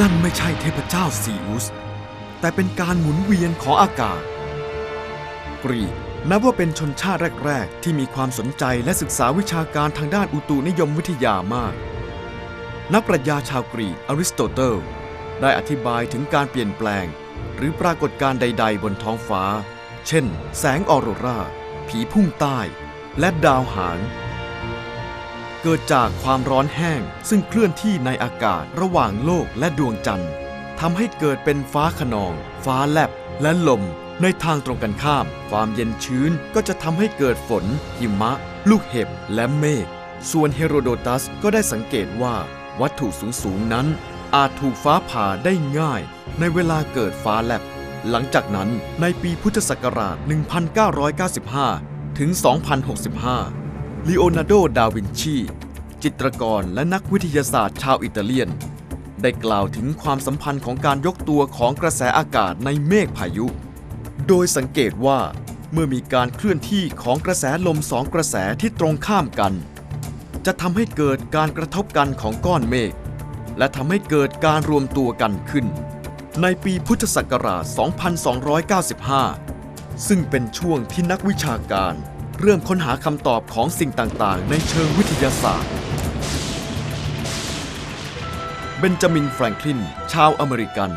นั่นไม่ใช่เทพเจ้าซีอุส แต่เป็นการหมุนเวียนของอากาศ กรีกนับว่าเป็นชนชาติแรก ๆ ที่มีความสนใจและศึกษาวิชาการทางด้านอุตุนิยมวิทยามาก นักปรัชญาชาวกรีกอริสโตเติลได้อธิบายถึงการเปลี่ยนแปลง หรือปรากฏการณ์ใด ๆ บนท้องฟ้า เช่น แสงออโรรา ผีพุ่งใต้ และดาวหาง เกิดจากความร้อนแห้ง ซึ่งเคลื่อนที่ในอากาศระหว่างโลกและดวงจันทร์ทำให้เกิดเป็นฟ้าขนอง ฟ้าแลบ และลม ในทางตรงกันข้าม ความเย็นชื้นก็จะทำให้เกิดฝน หิมะ ลูกเห็บ และเมฆ ส่วนเฮโรโดตัสก็ได้สังเกตว่า วัตถุสูงๆนั้น อาจถูกฟ้าผ่าได้ง่าย ในเวลาเกิดฟ้าแลบ หลังจากนั้นในปีพุทธศักราช 1995 ถึง 2065 ลีโอนาร์โด ดาวินชี จิตรกรและนักวิทยาศาสตร์ชาวอิตาเลียน ได้กล่าวถึงความสัมพันธ์ของการยกตัวของกระแสอากาศในเมฆพายุ โดยสังเกตว่าเมื่อมีการเคลื่อนที่ของกระแสลมสองกระแสที่ตรงข้ามกัน จะทำให้เกิดการกระทบกันของก้อนเมฆและทำให้เกิดการรวมตัวกันขึ้น ในปีพุทธศักราช 2295 ซึ่งเป็นช่วงที่นักวิชาการ เริ่มค้นหาคำตอบของสิ่งต่าง ๆ ในเชิงวิทยาศาสตร์ เบนจามิน แฟรงคลิน ชาวอเมริกัน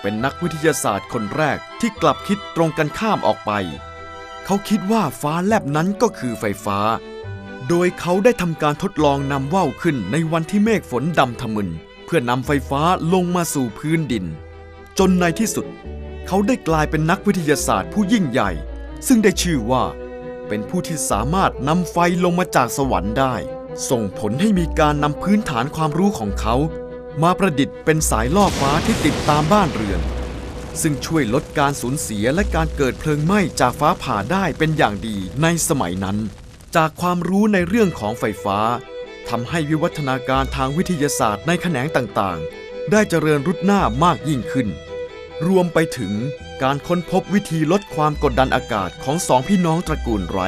เป็นนักวิทยาศาสตร์คนแรกที่กลับคิดตรงกันข้ามออกไป เขาคิดว่าฟ้าแลบนั้นก็คือไฟฟ้า โดยเขาได้ทำการทดลองนำว่าวขึ้นในวันที่เมฆฝนดำทะมึน เพื่อนำไฟฟ้าลงมาสู่พื้นดิน จนในที่สุด เขาได้กลายเป็นนักวิทยาศาสตร์ผู้ยิ่งใหญ่ ซึ่งได้ชื่อว่า เป็นผู้ที่สามารถนำไฟลงมาจากสวรรค์ได้ ส่งผลให้มีการนำพื้นฐานความรู้ของเขา มาประดิษฐ์เป็นสายล่อฟ้าที่ติดตามบ้านเรือน ซึ่งช่วยลดการสูญเสียและการเกิดเพลิงไหม้จากฟ้าผ่าได้เป็นอย่างดีในสมัยนั้น จากความรู้ในเรื่องของไฟฟ้าทำให้วิวัฒนาการทางวิทยาศาสตร์ในแขนงต่างๆ ได้เจริญรุดหน้ามากยิ่งขึ้น รวมไปถึงการค้นพบวิธีลดความกดดันอากาศของสองพี่น้องตระกูลไร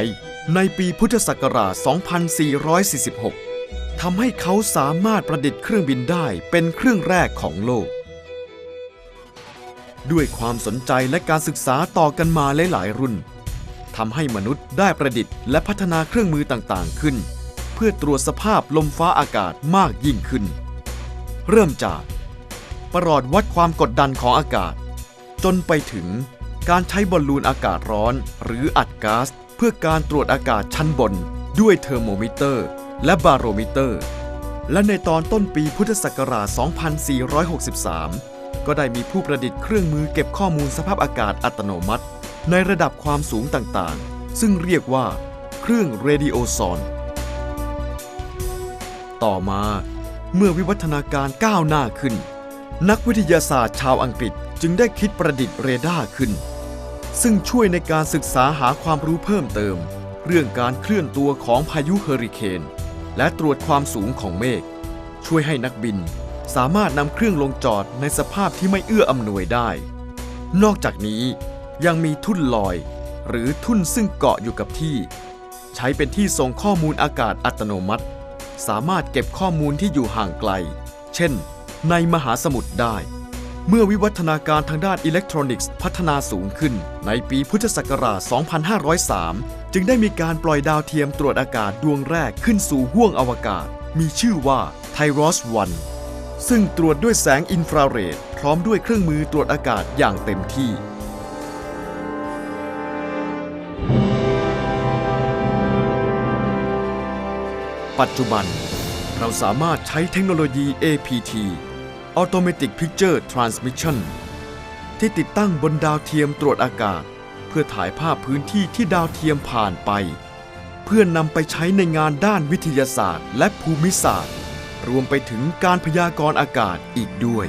ในปีพุทธศักราช 2446 ทำให้เขาสามารถประดิษฐ์เครื่องบินได้เป็นเครื่องแรกของโลก ด้วยความสนใจและการศึกษาต่อกันมาหลายๆรุ่นทำให้มนุษย์ได้ประดิษฐ์และพัฒนาเครื่องมือต่างๆขึ้น เพื่อตรวจสภาพลมฟ้าอากาศมากยิ่งขึ้น เริ่มจาก ประหลอดวัดความกดดันของอากาศ จนไปถึงการใช้บอลลูนอากาศร้อน หรืออัดก๊าซเพื่อการตรวจอากาศชั้นบน ด้วยเทอร์โมมิเตอร์ และบาโรมิเตอร์ และในตอนต้นปีพุทธศักราช 2463 ก็ได้มีผู้ประดิษฐ์เครื่องมือเก็บข้อมูลสภาพอากาศอัตโนมัติ ในระดับความสูงต่างๆ ซึ่งเรียกว่าเครื่องเรดิโอซอนต่อมาเมื่อวิวัฒนาการก้าวหน้าขึ้น นักวิทยาศาสตร์ชาวอังกฤษจึงได้คิดประดิษฐ์เรดาร์ขึ้น ซึ่งช่วยในการศึกษาหาความรู้เพิ่มเติม เรื่องการเคลื่อนตัวของพายุเฮอริเคน และตรวจความสูงของเมฆช่วยให้นักบินสามารถนำเครื่องลงจอดในสภาพที่ไม่เอื้ออำนวยได้ นอกจากนี้ยังมีทุ่นลอย หรือทุ่นซึ่งเกาะอยู่กับที่ ใช้เป็นที่ส่งข้อมูลอากาศอัตโนมัติ สามารถเก็บข้อมูลที่อยู่ห่างไกล เช่น ในมหาสมุทรได้ เมื่อวิวัฒนาการทางด้านอิเล็กทรอนิกส์พัฒนาสูงขึ้น ในปีพุทธศักราช 2503 จึงได้มีการปล่อยดาวเทียมตรวจอากาศดวงแรกขึ้นสู่ห้วงอวกาศ มีชื่อว่าไทรอส1ซึ่งตรวจด้วยแสงอินฟราเรด พร้อมด้วยเครื่องมือตรวจอากาศอย่างเต็มที่ ปัจจุบัน เราสามารถใช้เทคโนโลยี APT Automatic Picture Transmission ที่ติดตั้งบนดาวเทียมตรวจอากาศ เพื่อถ่ายภาพพื้นที่ที่ดาวเทียมผ่านไป เพื่อนนำไปใช้ในงานด้านวิทยาศาสตร์ และภูมิศาสตร์ รวมไปถึงการพยากรณ์อากาศอีกด้วย